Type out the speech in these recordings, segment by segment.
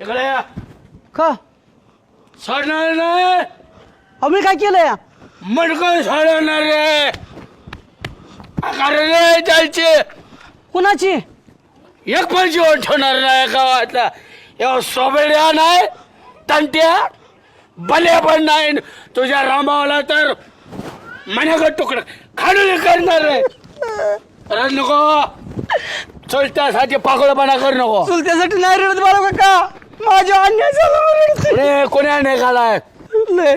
इकडे या. का? सोडणार नाही. मी काय केलं या मडकं सोडणार रे रे जायचे. कुणाची? एक पण जीवन ठेवणार नाही गावातला. एवढा सोबेड्या नाही तंट्या बल्या पण नाही. तुझ्या रामावाला तर मनागत तुकडं खाडून करणार रे अरे नको. चलत्यासाठी पागळपणा कर नको. चुलत्यासाठी नाही रडत बाळा काका. माझ्या अन्याय झाला बरं. रे. कोण्या नाही घालाय लय.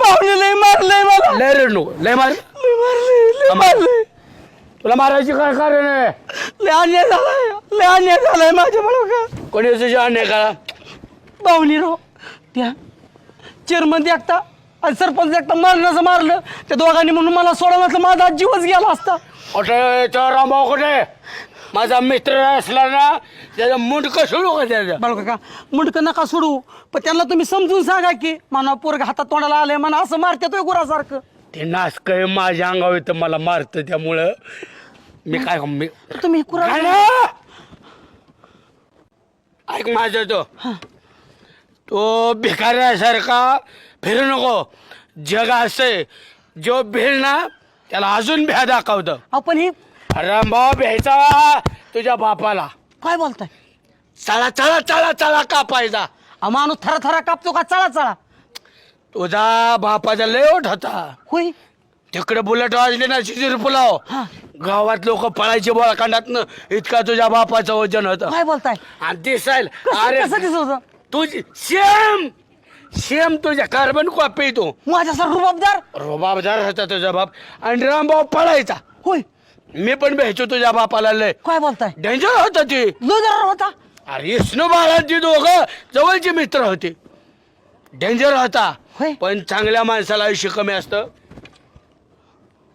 भावने लय मारलंय मला. लय रे नको लय मार लय मारलंय लय मारलंय. तुला मारायची काय कारण आहे? लय अन्याय झालाय. लय अन्याय झालाय माझ्या बाळा का कोणी तुझ्या अन्याय करा पाहुणी रो त्या चेअरमन देखता आणि सरपंच देखता मारण्याचं मारलं. त्या दोघांनी म्हणून मला सोडा नसलं माझा जीवच गेला असता. तो रामभाऊ कुठे? माझा मित्र असला ना त्याचं मुंडक सोडू का त्याचं? बाळू काका मुंडकं नका सोडू. पण त्यांना तुम्ही समजून सांगा की म्हणा पोरग हातात तोंडाला आलंय म्हणा असं मारते गुरासारखं. ते नासक माझ्या अंगावर तर मला मारतं त्यामुळं. मी काय मी तुम्ही कुरा? ऐक माझं तो. तो भिकाऱ्यासारखा फिरू नको. जग असे जो भिल ना त्याला अजून भ्या दाखवतं. आपण ही रामभाऊ भ्यायचा तुझ्या बापाला. काय बोलताय? चला चला चला चला कापायचा अहो, माणूस थरा थरा कापतो का? चला चला. तुझा बापाचा लेवट होता. होय? तिकडे बुलेट वाजले ना शिजीर पुलाव हा. गावात लोक पळायचे बोळकांडात इतका तुझ्या बापाचं वजन होतं. काय बोलताय? आणि दिसायल कसं अरे कसं दिसत होतं? तुझी सेम सेम तुझ्या कार्बन कॉपी तू. माझ्या रुबाबदार? रोबाबदार होता तुझा बाप. आणि रामभाऊ पळायचा. होय. मी पण भेटतो तुझ्या बापाला लय. काय बोलताय? डेंजर होता ती. लोदर होता? अरे विष्णू बाळांची दोघं जवळची मित्र होते. डेंजर होता. होय. पण चांगल्या माणसाला आयुष्य कमी असतं.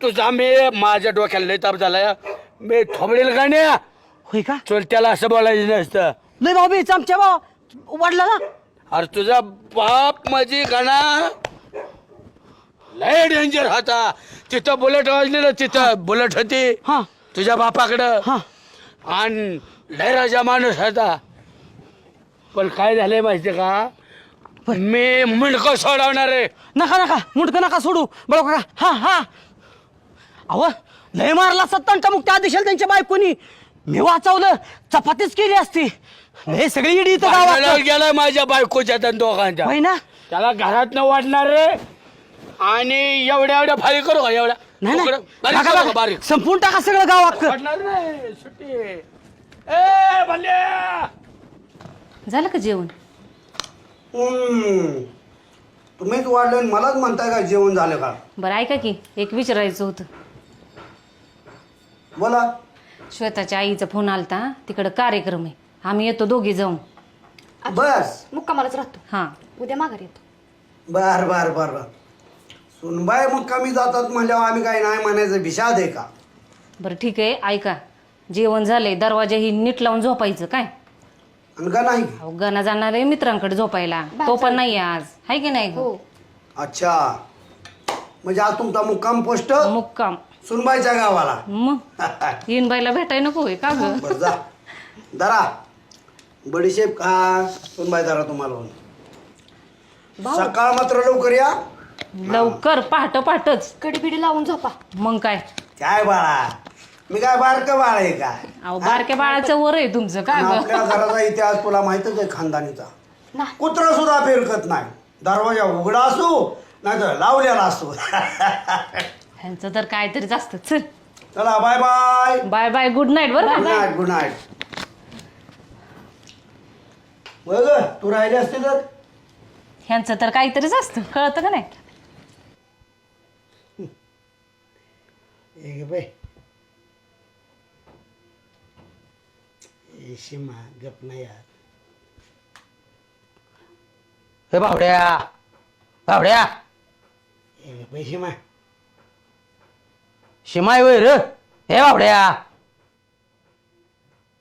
तुझा मी माझ्या डोक्याला लय ताप झालाय. मी थोबडेल गाण्या होय का? चोलत्याला असं बोलायचं नसतं. लय भाऊ बी चमच्या भाऊ. वाढला ना? अरे तुझा बाप माझी गाणा लय डेंजर होता. तिथं बुलेट वाजलेलं तिथं. बुलेट होती. हा. तुझ्या बापाकडं. हा. आणि लय राजा माणूस होता. पण काय झालंय माहिती का? मी मुंडकं सोडवणार आहे. नका नका. मुंडकं नका सोडू. बळा काका. हा हा. अव लय मारला सत्तांच्या मुक्ती आदेशाला त्यांच्या बायकोनी. मी वाचवलं. चपातीच केली असती. लय सगळी इडी इथं भांडणाला गावात गेलाय माझ्या बायकोच्या त्या दोघांच्या. होय ना? त्याला घरात न वाढणार रे आणि एवढ्या एवढ्या फाळी करू का? एवढ्या नाही? बारीक नका करू का नका. बारीक संपून टाका सगळं गाव अख्खं. वाढणार नाही सुट्टी. ए भल्या! झालं का जेवण? हम्म. तुम्हीच वाढले आणि मलाच म्हणताय का जेवण झालं का? बरं ऐका की एक विचारायचं होतं. बोला. श्वेताच्या आईचा फोन आलता तिकडं कार्यक्रम आहे. आम्ही येतो दोघी जाऊन. बस. मुक्कामालाच राहतो. हां. उद्या माघार येतो. बर बर बर बर. सुनबाई मग कमी जातात म्हणल्यावर आम्ही काही नाही म्हणायचं. विषाद आहे का? बरं ठीक आहे. ऐका. जेवण झालंय. दरवाजा ही नीट लावून झोपायचं काय? आणि का नाही अहो गणा जाणार आहे मित्रांकडे झोपायला. तो पण नाही आज. हाय की नाही हो. गं? अच्छा. म्हणजे आज तुमचा मुक्काम पोस्ट? मुक्काम. सुनबाईच्या गावाला. मग? येईन बाईला भेटाय नको होय का ग? बर जा. दरा बडीशेप खा. सुनबाई दरा तुम्हाला. सकाळ मात्र लवकर या. लवकर पहाट पहाटच कडी बिडी लावून झोपा. मग काय? काय बाळा? मी काय बारकं बाळ आहे काय अहो बारक्या बाळाचं वर आहे तुमचं का आणि आपल्या घराचा इतिहास तुला माहितच आहे खानदानीचा. नाही कुत्रा सुद्धा फिरकत नाही. दरवाजा उघडा असो नाही तर लावलेला असतो ह्यांचं तर काहीतरीच असतं चल. चला bye bye. Bye bye good night बरं गुड का नाईट गुड नाईट बघ तू राहिली असते तर? ह्यांचं तर काहीतरीच असतं कळतं का नाही? ए, शिमा गप नाही यार हे घे बाई शिमा शिमाय वय र हे बावड्या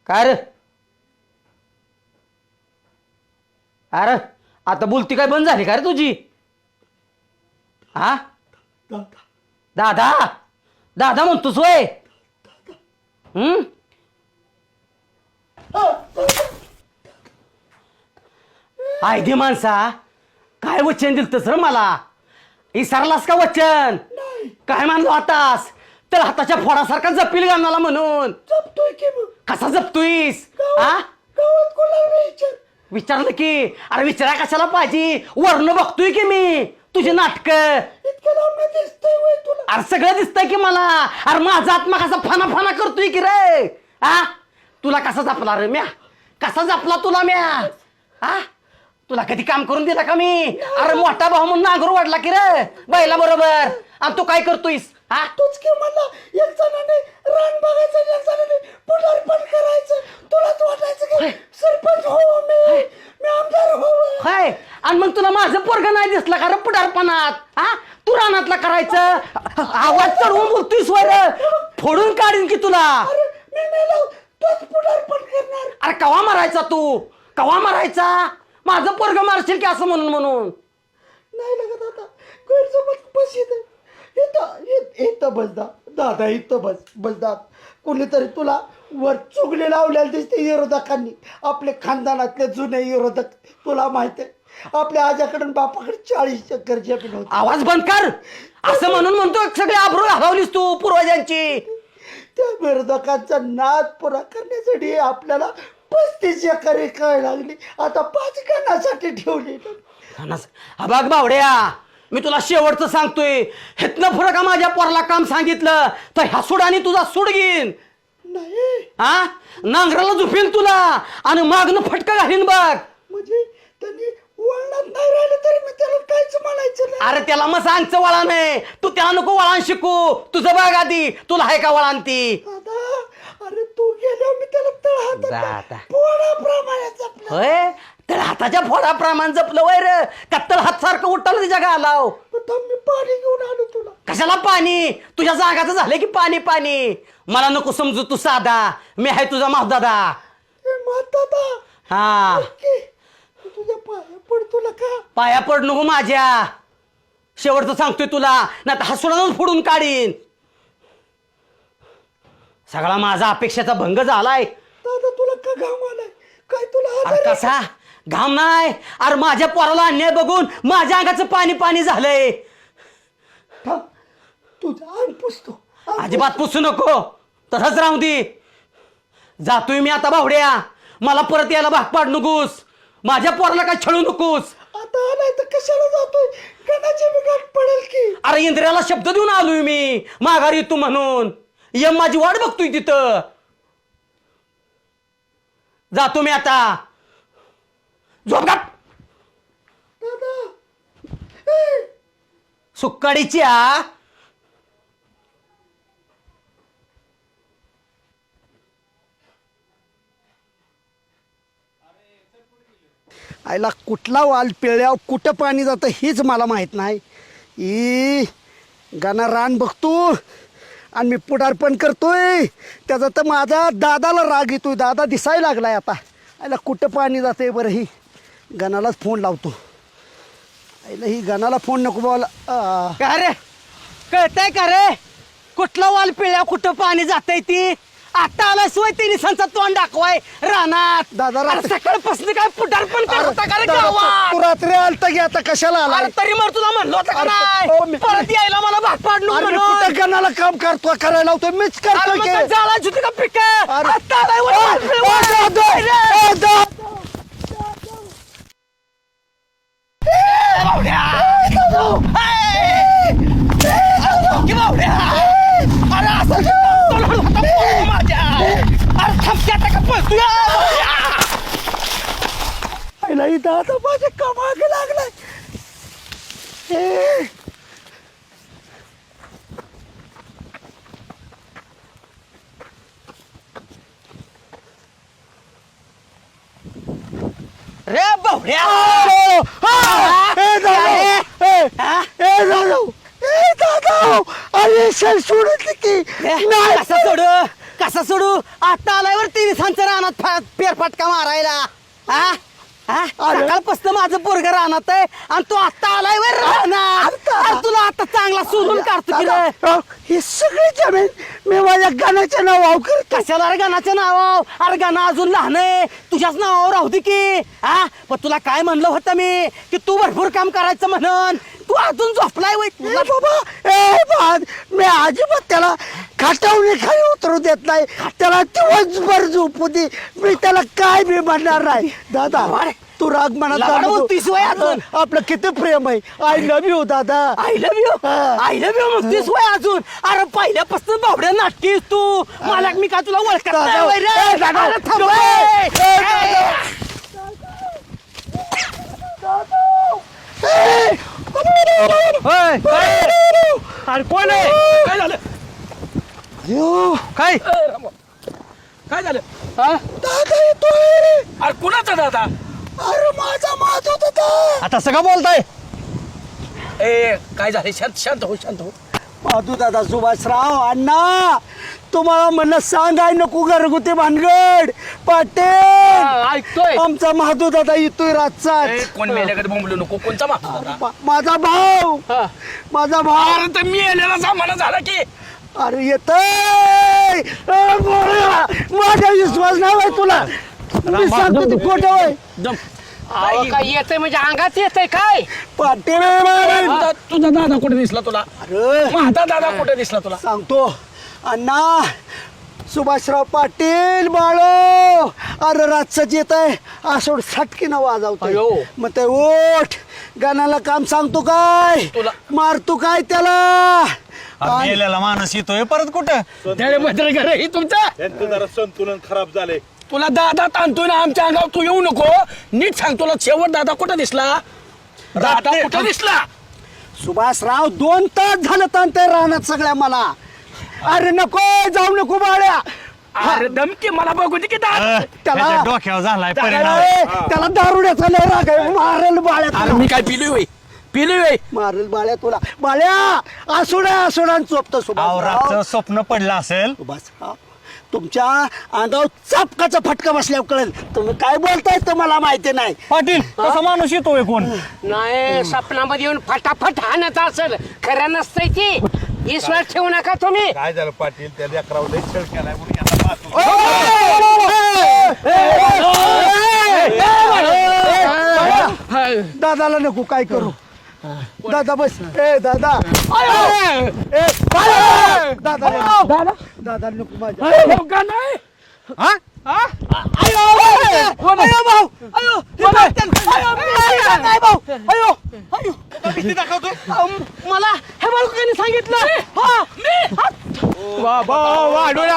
काय रे अरे आता बोलती काय बंद झाली का रे तुझी हा दादा दादा म्हणतोस वय. हम्म? आय दे माणसा. काय वचन दिलतस र मला? विसरलास का वचन? काय मानलो आतास? तर हाताच्या फोडासारखा जपील गाणाला म्हणून. जपतोय की मग? कसा जपतोयस? हा गावात कोणाला विचार? विचारलं की? अरे विचारा कशाला पाहिजे? वर्ण बघतोय की मी? तुझे नाटक. इतकं लांब दिसतंय वय तुला. अरे सगळं दिसतंय की मला. अरे माझा आत्मा कसा फना फना करतोय की रे? हा तुला कसा जपला रे म्या? कसा जपला तुला म्या? हा तुला कधी काम करून दिला का मी? अरे मोठा भाऊ म्हणून नांगर वाढला की रे बैला बरोबर आणि तू काय करतोयस? हा तूच की म्हणला एक जणाने रान बघायचं एक जणाने पुनर्पण करायचं. तुलाच वाटायचं की सरपंच हो मी. मी आमदार हो. काय आणि मग तुला माझं पोरग नाही दिसलं का रे पुढारपणात? हा? तू रानातला करायचं? आवाज चढवून बोलतोयस वर. फोडून काढीन की तुला. अरे मी मेलो. तूच करणार. अरे कवा मारायचा तू? कवा मारायचा? माझं पोरग मारशील की असं म्हणून म्हणून? नाही लागत आता. गैरसमज बस इथं इथं इथं- इथं बस दा. दादा इथं बस बस दाद कोणीतरी तुला वर चुगले लावलेले दिसते विरोधकांनी आपले खानदानातले जुने विरोधक तुला माहिती आहे. आपल्या आजाकडे आणि बापाकडे चाळीस चक्कर जमीन होती. आवाज बंद कर. असं म्हणून म्हणतो सगळे आबरू घालवलीस तू पूर्वजांची. त्या विरोधकांचा नाद पुरा करण्यासाठी आपल्याला पस्तीस एकर काय लागली. आता पाच कणासाठी ठेवली. हा बघ बावड्या. मी तुला शेवटचं सांगतोय. हेतनं फरक का माझ्या पोराला काम सांगितलं? तर ह्या सुडाने तुझा सूड घेईन. नाही. हा? नांगराला झुपेल तुला आणि मागनं फटका घालीन बघ. म्हणजे त्यांनी वळणात नाही राहिले तरी मी त्याला काहीच म्हणायचं नाही. अरे त्याला मग सांगचं वळण आहे. तू त्याला नको वळण शिकू. तुझं बघ आधी. तुला आहे का वळण ती? दादा अरे तू गेल्यावर मी त्याला जा आता. तळहात पोळाप्रमाणे जपलं. होय? तर हाताच्या फोडाप्रमाणे जपलं वैर कत्तल हात सारखं उठलं तिच्या गालाव. आता मी पाणी घेऊन आलो तुला. कशाला पाणी? तुझ्या जागाचं झालं की पाणी पाणी. मला नको समजू तू साधा. मी आहे तुझा मावदादा. ए दादा हा. की तुझ्या पाया पड तुला का? पाया पड नको माझ्या. शेवटचं सांगतोय तुला. ना तर हसुडाच फोडून काढीन. सगळा माझा अपेक्षेचा भंग झालाय. दादा तुला का घाम आलाय? काय तुला अरे आजार आहे? कसा? घाम नाही. अरे माझ्या पोराला अन्याय बघून माझ्या अंगाचं पाणी पाणी झालंय. थांब. तुझा अंग पुसतो. अंग अजिबात पुसू नको. तसंच राहू दे. जातोय मी आता बावड्या. मला परत यायला भाग पाड नकोस. माझ्या पोराला काय छळू नकोस. आता आलाय तर कशाला जातोय? कणाची पडेल की. अरे इंद्रियाला शब्द देऊन आलोय मी. माघारी येतो म्हणून. यम माझी वाट बघतोय तिथं. जातो मी आता. ए, सुक्काडीची आ. आईला कुठला वाल पिळल्यावर कुठं पाणी जातं हेच मला माहीत नाही. ई गाणं रान बघतो आणि मी पुढारपण करतोय. त्याचा तर माझा दादाला राग येतोय. दादा दिसायला लागलाय आता. आईला कुठं पाणी जातंय बरं ही? गणालाच फोन लावतो. आईला ही गणाला फोन नको बोला आ, का रे? कळतंय का रे? कुठला वाल पिळ्या कुठं पाणी जातंय ती? आता आला शिवाय तिने संचा तोंड दाखवाय. रानात. दादा, रात- अरे सकाळपासून काय पुटार पण करत होता का रे दादा, गावात? तू रात्री आलता की आता कशाला आला अरे तरी मग तुला म्हणलं होतं का अरे, हो, नाही मी- परत यायला मला भाग पाडलो अरे मी म्हणून. कुठं गणाला काम करतो करायला लावतोय? मीच अरे करतोय मग की. पिकं? अरे- आता आलाय ओ. दादा, रे. ओ, दादा. बावड्या. हे! हे! की बावड्या. अरे असं तोलहड होता पोरं माझ्या. अरे थांब आता का पळतोय? बावड्या. आईला इथं आता माझ्या कामाग लागलाय ए, रे बावड्या. ओ, आ, ए, दादा, ए, हा? ए, दादा, ए, दादा, अरे सर सोडत की हे, नाही कसा सोडू? कसा सोडू? आता आलाय वर तिने सांचं रानात फा- फेरफटका मारायला. हा हा? सकाळपासून माझं पोरग राहणार आहे आणि तू आता आलाय वर राहणार तुला आता चांगला सोडून काढतो की रे हे सगळे जमीन मी माझ्या गाण्याच्या नाव करतो. कशाला रे गाण्याच्या नावावर? अरे गाणं अजून लहान आहे. तुझ्याच नावावर राहू दे की. हा पण तुला काय म्हणलं होतं मी? की तू भरपूर काम करायचं म्हणून. तू अजून झोपलाय वय? ए बाबा ए मी अजिबात त्याला खाटावणे खाली उतरू देत नाही. त्याला दिवसभर झोपू दे. मी त्याला काय बी म्हणणार नाही. दादा तू राग म्हणत नको. वय अजून. आपलं किती प्रेम आहे. आय लव्ह यू दादा. I love you I love you म्हणतेस वय अजून? अरे पहिल्यापासून बावड्या नाटकीस तू. मला मी का तुला ओळखत नाही दादा, वय रे. ए, दादा, अरे थांब नको. वय. ए, दादा. अरे कोण आहे? काय झालं? यो, काय? काय झालं? हा? दादा येतोय अरे कुणाचा दादा? अरे माझा माझ होता आता सगळं बोलताय. ए काय झालं? शांत शांत हो शांत हो. माधू दादा सुभाषराव अण्णा. तुम्हाला म्हणलं सांगाय नको घरगुती भानगड. पाटील! ऐकतोय. आमचा माधू दादा येतोय ए, रातचा कोण मेल्याकडे बोंबलू नको कोणचा मागतो माझा भाऊ. हा. माझा भाऊ. अरे तर मी येलेला सामान झाला की. अरे येतोय. माझा विश्वास नाही तुला. मी सांगतो ते खोटं होय. दम काय येतंय म्हणजे अंगात येतंय काय? पाटील तुझा तुझा दादा कुठे दिसला तुला? अरे. माझा दादा कुठे दिसला तुला? सांगतो. अण्णा सुभाषराव पाटील बाळो! अरे रातचं येत आहे असोड सटकीनं. वाजवतो मग ते ओठ गाण्याला काम सांगतो काय? तुला- मारतो काय त्याला? मेलेला माणूस येतोय. परत कुठं? घर ही तुमचा? त्यांचं जरा संतुलन खराब झालंय. तुला दादा ताणतोय ना आमच्या अंगावर तू येऊ नको. नीट सांग तुला शेवट दादा कुठं दिसला? दादा कुठं दिसला? सुभाषराव दोन तास झालं ताणतंय राहण्यात सगळ्या मला. अरे नको जाऊ नको बाळ्या. अरे धमकी मला बघू दे की त्याला त्याच्या डोक्यावर झालाय परिणाम. त्याला दारुड्याचा लय राग आहे. मारेल बाळ्या अरे तुला. मी काय पिलोय होय पिलोय होय मारेल बाळ्या तुला. बाळ्या आसुड्या आसुड्यान चोपतो आवराचं स्वप्न पडलं असेल. सुभाषराव तुमच्या अंगावर चापकाचा फटका बसल्यावर कळेल. तुम्ही काय बोलताय तुम्हाला माहिती नाही. पाटील कसा माणूस येतोय कोण? नाही स्वप्नामध्ये येऊन फटाफट हाणत असेल. खरं नसतंय ती. विश्वास ठेवू नका तुम्ही. काय झालं पाटील? त्या लेकरावर लय छळ केलाय म्हणून यांना पाहतो. दादाला नको काय करू? दादा बस. ए दादा. ए! दादा. दादा दादा नको. माझ्या. अयो अयो भाऊ अयो हे मारत्यान. अयो मी नाही भाऊ अयो मला हे सांगितलं हा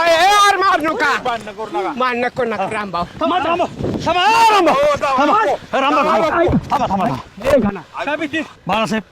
यार मार नका भांडणं करू नका मार नको नका रामभाऊ थांबा थांबा थांबा ए, रामभाऊ. थांबा थांबा थांबा थांबा थांबा बाळासाहेब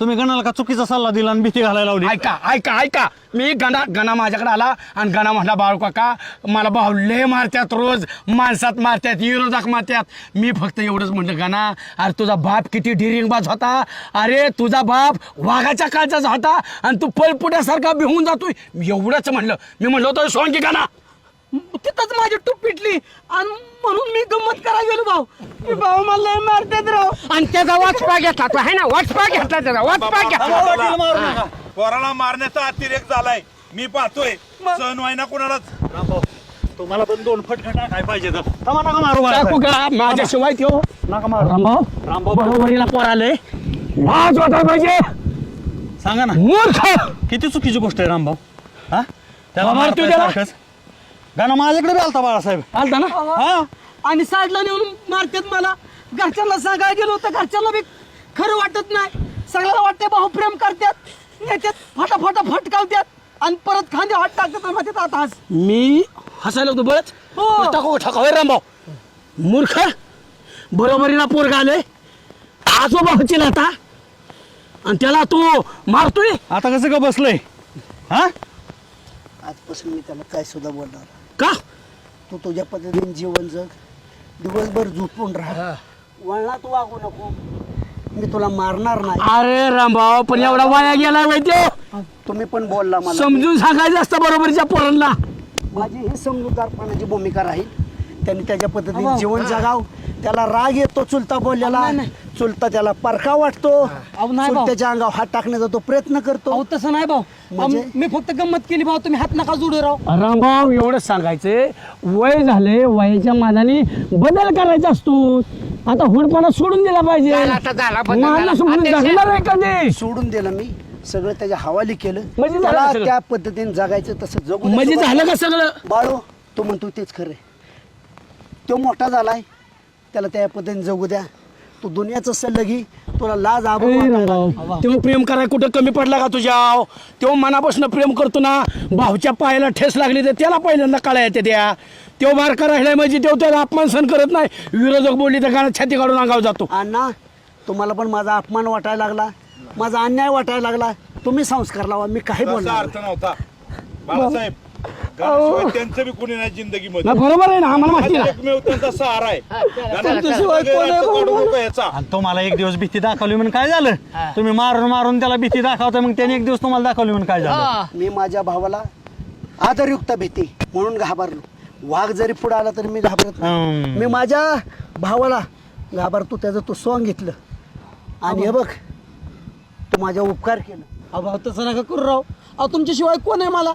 तुम्ही गणाला का चुकीचा सल्ला दिला आणि भीती घालायला लावली? ऐका ऐका ऐका. मी गणा गणा माझ्याकडे आला आणि गणा म्हटला बाळू काका मला भाऊ लय मारत्यात रोज. माणसात मारत्यात विरोधक मारत्यात. मी फक्त एवढंच म्हटलं गणा अरे तुझा बाप किती डिरिंगबाज होता. अरे तुझा बाप वाघाच्या काळजाचा होता आणि तू पलपुट्यासारखा भिवून जातोय. एवढंच म्हणलं. मी म्हणलं होतं सोंगी गणा. तिथंच माझी टूप पिटली. आणि म्हणून मी गंमत करायला गेलो भाऊ. मी भाऊ मला लय मारतात राव. आणि त्याचा वाचपा घेतला तो आहे ना? वाचपा घेतला त्याचा वाचपा घेतला. पोराला मारण्याचा अतिरेक झालाय. मी पाहतोय. सण व्हायना कोणालाच. रामभाऊ तुम्हाला पण दोन फटका टाकाय पाहिजे तर. थांबा नका मारू टाकू बाळासाहेब. का माझ्याशिवाय त्यो नका मारू. रामभाऊ रामभाऊ बरोबरीला पोर आले लाज होता पाहिजे. सांगा ना. मूर्ख! किती चुकीची गोष्ट आहे रामभाऊ हा? त्याला मारतोय मारतोय त्याला? सारखंच. गाणं माझ्याकडे बी आलता बाळासाहेब. आलता ना? हा? आणि साईडला नेऊन मारतात मला. घरच्यांना सांगायला गेलो तर घरच्यांना बी खरं वाटत नाही. सगळ्याला वाटते भाऊ प्रेम करतात. नेत्यात फटाफटा फटकावतात आणि परत खांदे हात टाकतात आणि म्हणतात आता हस. मी हसायला होतो बळच. हो. टाकू टाकू. हे रामभाऊ. मूर्ख. बरोबरीला पोरगा आले आजोबा होतील आता आणि त्याला तू मारतोय. आता कसं का बसलंय? हा? आजपासून मी त्याला काय सुद्धा बोलणार का? तू तुझ्या पद्धतीने जीवन जग. दिवसभर झोपून राहा. वळणात वागू नको. मी तुला मारणार नाही. अरे रामभाऊ पण एवढा वाया गेला माहिती तुम्ही पण बोलला मला. समजून सांगायचं असतं बरोबरीच्या पोरांना. माझी ही समजूतदारपणाची भूमिका राहील. त्यांनी त्याच्या पद्धतीने जीवन जगाव. त्याला राग येतो चुलता बोललेला चुलता त्याला परका वाटतो अहो, नाही भाऊ. चुलत्याच्या अंगावर हात टाकण्याचा तो प्रयत्न करतो अहो तसं नाही भाऊ म्हणजे? मी फक्त गंमत केली भाऊ तुम्ही हात नका जोडू राव रामभाऊ एवढंच सांगायचंय वय झाले वयाच्या मानाने बदल करायचा असतो आता हुडपणा सोडून दिला पाहिजे झाला आता झाला बदल झाला. माणूस म्हणून अध्यक्ष. जगणार आहे कधी सोडून दिलं मी सगळं त्याच्या हवाली केलं म्हणजे झालं त्याला सगळं? त्या पद्धतीने जगायचं तसं जगू म्हणजे. झालं का सगळं बाळू तो म्हणतो तेच खरं. तो मोठा झालाय त्याला त्या पद्धतीने जगू द्या. तू दुनियाचं सल्लगी तुला लाज तेव्हा प्रेम कराय कुठं कमी पडला का तुझ्या तेव्हा मनापासून प्रेम करतो ना. भाऊच्या पायाला ठेस लागली तर त्याला पहिल्यांदा कळा येते त्या. तेव्हा बारका राहिलाय म्हणजे तेव्हा त्याला अपमान सहन करत नाही. विरोधक बोलली तर गाणं छाती काढून अंगावर जातो. अण्णा तुम्हाला पण माझा अपमान वाटायला लागला. माझा अन्याय वाटायला लागला. तुम्ही संस्कार लावा. मी काही बोलणार अर्थ नव्हता. बाळासाहेब गणाशिवाय त्यांचं बी कोणी नाही जिंदगीमध्ये. ना बरोबर आहे ना आम्हाला माहिती हा आहे एकमेव त्यांचा सहारा आहे. तुमच्याशिवाय कोण आहे गणाचं कडू नको याचा आणि तुम्हाला एक दिवस भीती दाखवली म्हणून काय झालं? तुम्ही मारून मारून त्याला भीती दाखवता मग त्याने एक दिवस तुम्हाला दाखवली म्हणून काय झालं? मी माझ्या भावाला आदरयुक्त भीती म्हणून घाबरलो. वाघ जरी पुढे आला तरी मी घाबरत नाही. हम्म. मी माझ्या भावाला घाबरतो त्याचं तू सॉंग घेतलं. आणि हे बघ तू माझ्या उपकार केलं. अहो भाऊ तसं नका करू राव. अहो तुमच्याशिवाय कोण आहे मला?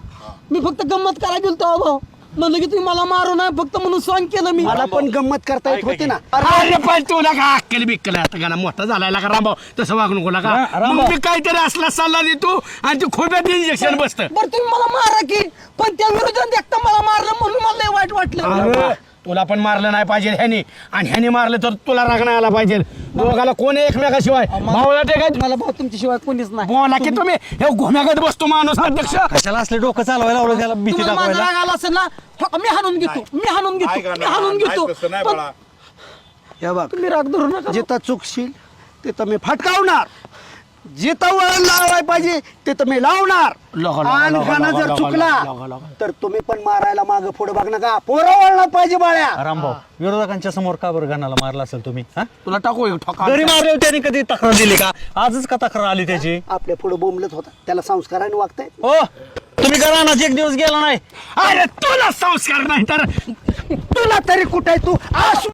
मी फक्त गंमत करायला गेलतो अहो भाऊ. म्हणलं की तुम्ही मला मारू नये फक्त म्हणून सॉंग केलं मी. मला पण गंमत करता येत होती ना. अरे पण तुला का अक्कल बिक्कल आता गाणं मोठा झालाय का रामभाऊ तसं वागू नको. का. मग मी काहीतरी असला सल्ला देतो आणि तू खोब्यात इंजेक्शन बसतं. बरं तुम्ही मला मारा की. पण त्या विरोधात देखता मला मारलं म्हणून मला लय वाईट वाटलं. तुला पण मारलं नाही पाहिजे ह्यानी. आणि ह्यानी मारलं तर तुला राग नाही आला पाहिजे. दोघाला कोण आहे एकमेकाशिवाय? भाऊला टेकायचं मला भाऊ तुमच्याशिवाय कोणीच नाही. बोला की तुम्ही हे घुम्यागत बसतो माणूस अध्यक्ष. कशाला असले डोकं चालवायला लावलं त्याला भीती तुम्हाला माझा दाखवायला? राग आला असेल ना हो, मी हाणून घेतो मी हाणून घेतो मी? हाणून घेतो. पण हे बघ तुम्ही राग धरू नका. जिथं चुकशील तिथं मी फटकावणार. जिथं वळण लावाय पाहिजे तिथं मी लावणार. आणि गाणं लगा, जर चुकला. तर तुम्ही पण मारायला माग पुढे बघ नका पोरं वळणार पाहिजे बाळ्या. रामभाऊ विरोधकांच्या समोर का बरं गाण्याला मारला असेल तुम्ही हा? तुला टाकू एक ठोका घरी मारले त्याने कधी तक्रार दिली का? आजच का तक्रार आली त्याची? आपल्या पुढे बोंबलत होता. त्याला संस्काराने वागताय हो तुम्ही का रानात एक दिवस गेला नाही. अरे तुला संस्कार नाही तर तुला तरी कुठे तू? आसू